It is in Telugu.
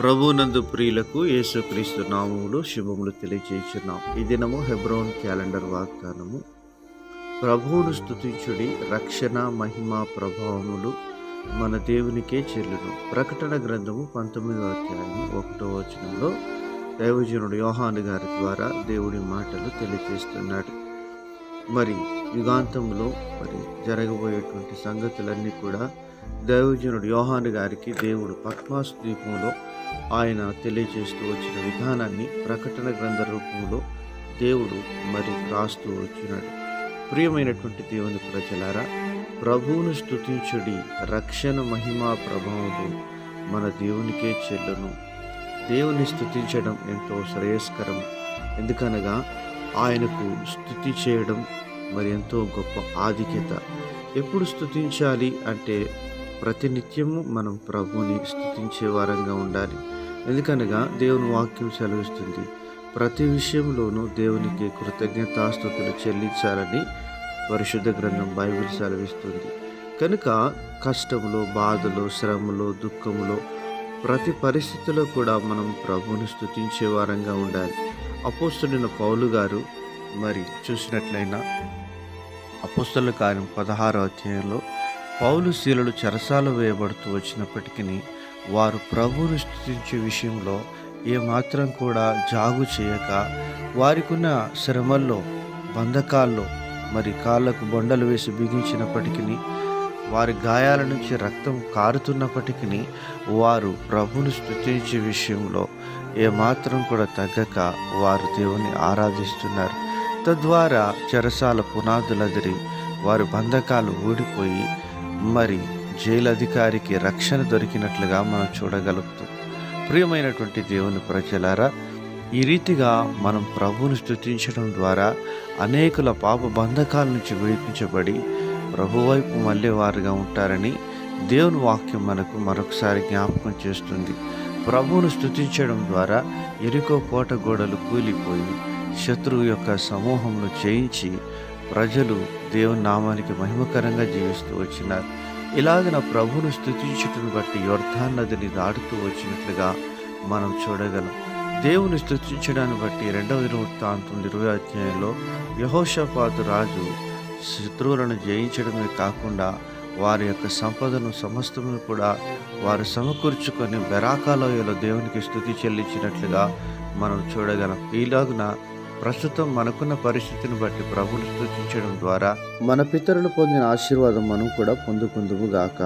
ప్రభునందు ప్రియులకు యేసుక్రీస్తు నామములు శుభములు తెలియజేస్తున్నాం ఈ దినము హెబ్రోన్ క్యాలెండర్ వాగ్దానము. ప్రభువును స్తుతించుడి రక్షణ మహిమ ప్రభావములు మన దేవునికే చెల్లును. ప్రకటన గ్రంథము పంతొమ్మిదవ అధ్యాయం ఒకటో వచనంలో దైవజనుడు యోహాను గారి ద్వారా దేవుడి మాటలు తెలియజేస్తున్నాడు మరి యుగాంతంలో మరి జరగబోయేటువంటి సంగతులన్నీ కూడా దైవజనుడు యోహాను గారికి దేవుడు పద్మాసు ద్వీపంలో ఆయన తెలియజేస్తూ వచ్చిన విధానాన్ని ప్రకటన గ్రంథ రూపంలో దేవుడు మరి రాస్తూ వచ్చినాడు. ప్రియమైనటువంటి దేవుని ప్రజలారా ప్రభువును స్తుతించుడి రక్షణ మహిమా ప్రభావములు మన దేవునికే చెల్లును. దేవుని స్థుతించడం ఎంతో శ్రేయస్కరం. ఎందుకనగా ఆయనకు స్థుతి చేయడం మరి ఎంతో గొప్ప ఆధిక్యత. ఎప్పుడు స్థుతించాలి అంటే ప్రతినిత్యము మనం ప్రభువుని స్థుతించే వారంగా ఉండాలి. ఎందుకనగా దేవుని వాక్యం సెలవిస్తుంది ప్రతి విషయంలోనూ దేవునికి కృతజ్ఞతాస్థుతులు చెల్లించాలని పరిశుద్ధ గ్రంథం బైబిల్ సెలవిస్తుంది. కనుక కష్టములో బాధలో శ్రమలో దుఃఖములో ప్రతి పరిస్థితిలో కూడా మనం ప్రభువుని స్థుతించే వారంగా ఉండాలి. అపోస్తుడిన పౌలు గారు మరి చూసినట్లయినా అపుస్తల కార్యం పదహారో అధ్యాయంలో పౌలు శీలలు చెరసాలు వేయబడుతూ వచ్చినప్పటికీ వారు ప్రభువును స్థుతించే విషయంలో ఏమాత్రం కూడా జాగు చేయక వారికున్న శ్రమల్లో బంధకాల్లో మరి కాళ్ళకు బొండలు వేసి బిగించినప్పటికీ వారి గాయాల నుంచి రక్తం కారుతున్నప్పటికీ వారు ప్రభుని స్థుతించే విషయంలో ఏమాత్రం కూడా తగ్గక వారు దేవుని ఆరాధిస్తున్నారు. తద్వారా చెరసాల పునాదులదిరి వారి బంధకాలు ఊడిపోయి మరి జైలు అధికారికి రక్షణ దొరికినట్లుగా మనం చూడగలుగుతాం. ప్రియమైనటువంటి దేవుని ప్రజలారా ఈ రీతిగా మనం ప్రభువును స్థుతించడం ద్వారా అనేకుల పాప బంధకాల నుంచి విడిపించబడి ప్రభువైపు మళ్ళీ వారుగా ఉంటారని దేవుని వాక్యం మనకు మరొకసారి జ్ఞాపకం చేస్తుంది. ప్రభువును స్థుతించడం ద్వారా ఎరుకో కోట గోడలు కూలిపోయి శత్రువు యొక్క సమూహంను జయించి ప్రజలు దేవుని నామానికి మహిమకరంగా జీవిస్తూ వచ్చినారు. ఇలాగన ప్రభువును స్థుతించుటను బట్టి యోర్ధాన్ నదిని దాటుతూ వచ్చినట్లుగా మనం చూడగలం. దేవుని స్థుతించడాన్ని బట్టి రెండవ వృత్తాంతం ఇరవై అధ్యాయంలో యహోషపాతు రాజు శత్రువులను జయించడమే కాకుండా వారి యొక్క సంపదను సమస్తమును కూడా వారు సమకూర్చుకొని బెరాకాలోయలో దేవునికి స్థుతి చెల్లించినట్లుగా మనం చూడగలం. ఈలాగున ప్రస్తుతం మనకున్న పరిస్థితిని బట్టి ప్రభుని స్థుతించడం ద్వారా మన పితరులు పొందిన ఆశీర్వాదం మనం కూడా పొందుకుందుము గాక.